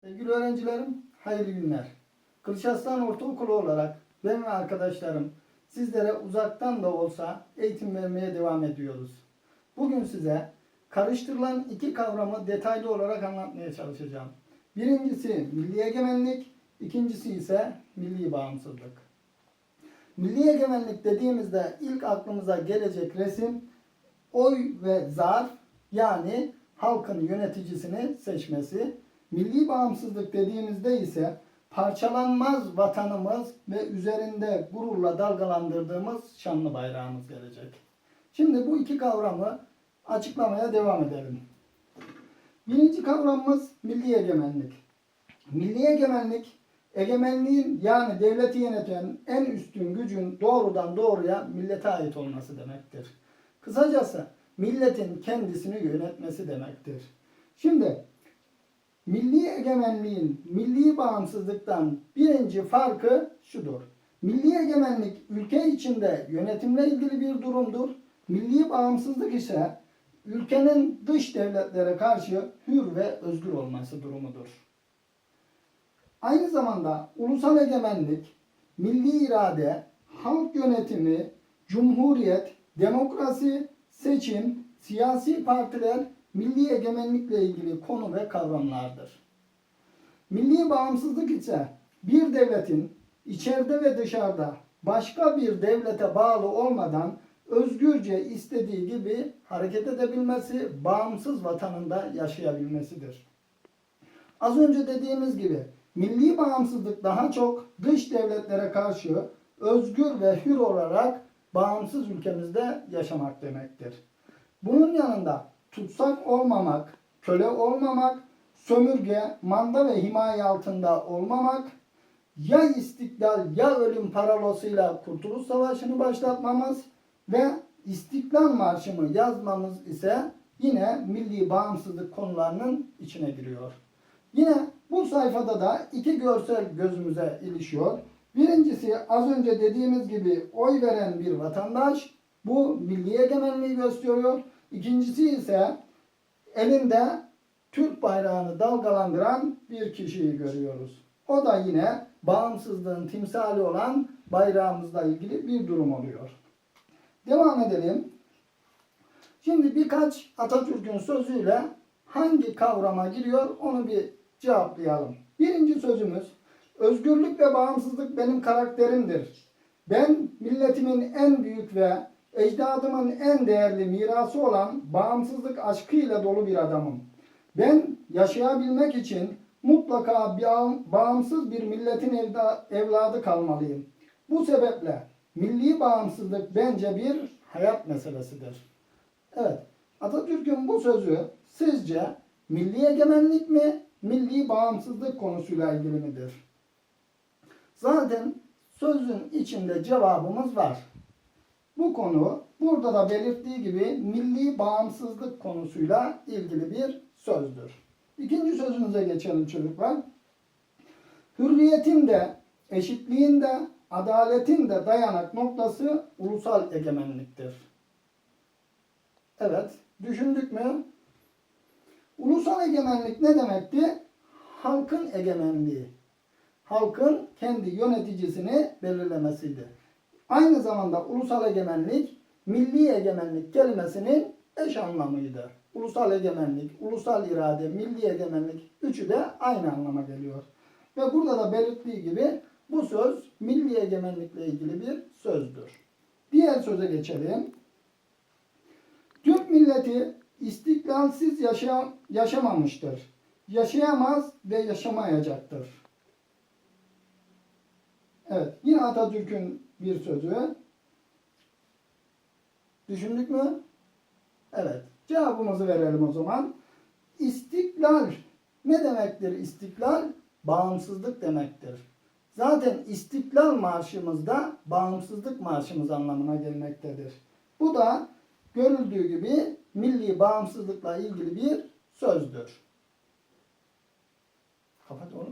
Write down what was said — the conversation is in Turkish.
Sevgili öğrencilerim, hayırlı günler. Kılıçarslan Ortaokulu olarak ben ve arkadaşlarım sizlere uzaktan da olsa eğitim vermeye devam ediyoruz. Bugün size karıştırılan iki kavramı detaylı olarak anlatmaya çalışacağım. Birincisi milli egemenlik, ikincisi ise milli bağımsızlık. Milli egemenlik dediğimizde ilk aklımıza gelecek resim oy ve zarf yani halkın yöneticisini seçmesi. Milli bağımsızlık dediğimizde ise parçalanmaz vatanımız ve üzerinde gururla dalgalandırdığımız şanlı bayrağımız gelecek. Şimdi bu iki kavramı açıklamaya devam edelim. Birinci kavramımız milli egemenlik. Milli egemenlik, egemenliğin yani devleti yöneten en üstün gücün doğrudan doğruya millete ait olması demektir. Kısacası milletin kendisini yönetmesi demektir. Şimdi milli egemenliğin milli bağımsızlıktan birinci farkı şudur. Milli egemenlik ülke içinde yönetimle ilgili bir durumdur. Milli bağımsızlık ise ülkenin dış devletlere karşı hür ve özgür olması durumudur. Aynı zamanda ulusal egemenlik, milli irade, halk yönetimi, cumhuriyet, demokrasi, seçim, siyasi partiler milli egemenlikle ilgili konu ve kavramlardır. Milli bağımsızlık ise bir devletin içeride ve dışarıda başka bir devlete bağlı olmadan özgürce istediği gibi hareket edebilmesi, bağımsız vatanında yaşayabilmesidir. Az önce dediğimiz gibi milli bağımsızlık daha çok dış devletlere karşı özgür ve hür olarak bağımsız ülkemizde yaşamak demektir. Bunun yanında tutsak olmamak, köle olmamak, sömürge, manda ve himaye altında olmamak, ya istiklal ya ölüm paralosuyla Kurtuluş Savaşı'nı başlatmamız ve İstiklal Marşı'nı yazmamız ise yine milli bağımsızlık konularının içine giriyor. Yine bu sayfada da iki görsel gözümüze ilişiyor. Birincisi az önce dediğimiz gibi oy veren bir vatandaş bu milli egemenliği gösteriyor. İkincisi ise elinde Türk bayrağını dalgalandıran bir kişiyi görüyoruz. O da yine bağımsızlığın timsali olan bayrağımızla ilgili bir durum oluyor. Devam edelim. Şimdi birkaç Atatürk'ün sözüyle hangi kavrama giriyor onu bir cevaplayalım. Birinci sözümüz özgürlük ve bağımsızlık benim karakterimdir. Ben milletimin en büyük ve ecdadımın en değerli mirası olan bağımsızlık aşkıyla dolu bir adamım. Ben yaşayabilmek için mutlaka bağımsız bir milletin evladı kalmalıyım. Bu sebeple milli bağımsızlık bence bir hayat meselesidir. Evet, Atatürk'ün bu sözü sizce milli egemenlik mi, milli bağımsızlık konusuyla ilgili midir? Zaten sözün içinde cevabımız var. Bu konu burada da belirttiği gibi milli bağımsızlık konusuyla ilgili bir sözdür. İkinci sözümüze geçelim çocuklar. Hürriyetin de, eşitliğin de, adaletin de dayanak noktası ulusal egemenliktir. Evet, düşündük mü? Ulusal egemenlik ne demekti? Halkın egemenliği. Halkın kendi yöneticisini belirlemesiydi. Aynı zamanda ulusal egemenlik, milli egemenlik kelimesinin eş anlamıydı. Ulusal egemenlik, ulusal irade, milli egemenlik üçü de aynı anlama geliyor. Ve burada da belirttiği gibi bu söz milli egemenlikle ilgili bir sözdür. Diğer söze geçelim. Türk milleti istiklalsiz yaşa yaşamamıştır. Yaşayamaz ve yaşamayacaktır. Evet, yine Atatürk'ün bir sözü. Düşündük mü? Evet, cevabımızı verelim o zaman. İstiklal ne demektir istiklal? Bağımsızlık demektir. Zaten İstiklal Marşımız da bağımsızlık marşımız anlamına gelmektedir. Bu da görüldüğü gibi milli bağımsızlıkla ilgili bir sözdür. Kapat onu.